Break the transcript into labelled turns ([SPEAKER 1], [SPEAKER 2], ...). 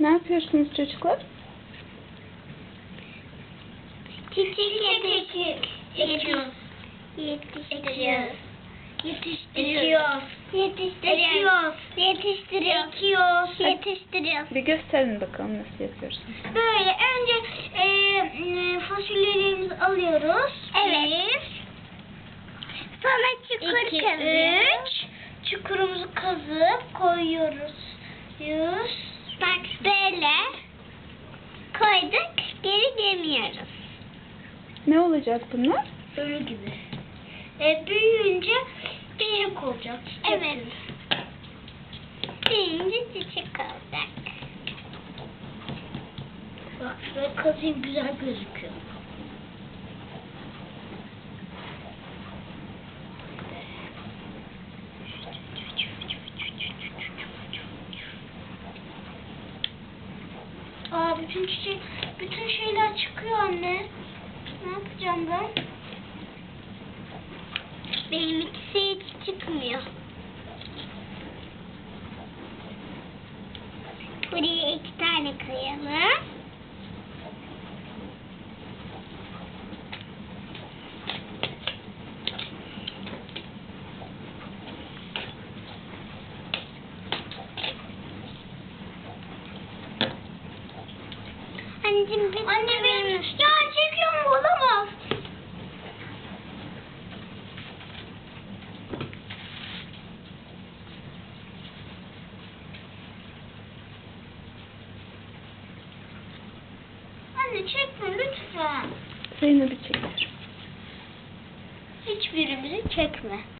[SPEAKER 1] Ne yapıyorsunuz çocuklar?
[SPEAKER 2] Çiçek yetiştiriyoruz. Yetiştiriyoruz. Yetiştiriyoruz. Yetiştiriyoruz. Yetiştiriyoruz. Yetiştiriyoruz.
[SPEAKER 1] Bir gösterin bakalım nasıl yapıyorsunuz.
[SPEAKER 2] Böyle önce e, fasulyelerimizi alıyoruz. Evet. Sonra çukur
[SPEAKER 3] İki,
[SPEAKER 2] kazıyoruz. Çukurumuzu kazıp koyuyoruz. Yüz.
[SPEAKER 3] Bak böyle koyduk geri gömüyoruz.
[SPEAKER 1] Ne olacak bunlar?
[SPEAKER 2] Ölü gibi. E, büyüyünce çiçek olacak. çiçek
[SPEAKER 3] Evet.
[SPEAKER 2] gibi.
[SPEAKER 3] Büyüyünce çiçek olacak.
[SPEAKER 2] Bak şöyle kazayım güzel gözüküyor. Aa bütün çiçek, bütün şeyler çıkıyor anne. Ne yapacağım ben?
[SPEAKER 3] Benim ikisi hiç çıkmıyor. Buraya iki tane koyalım. Anneciğim bir
[SPEAKER 2] Anne benim ya çekiyorum olamaz. Anne çekme lütfen.
[SPEAKER 1] Zeynep'i çekiyorum.
[SPEAKER 2] Hiçbirimizi çekme.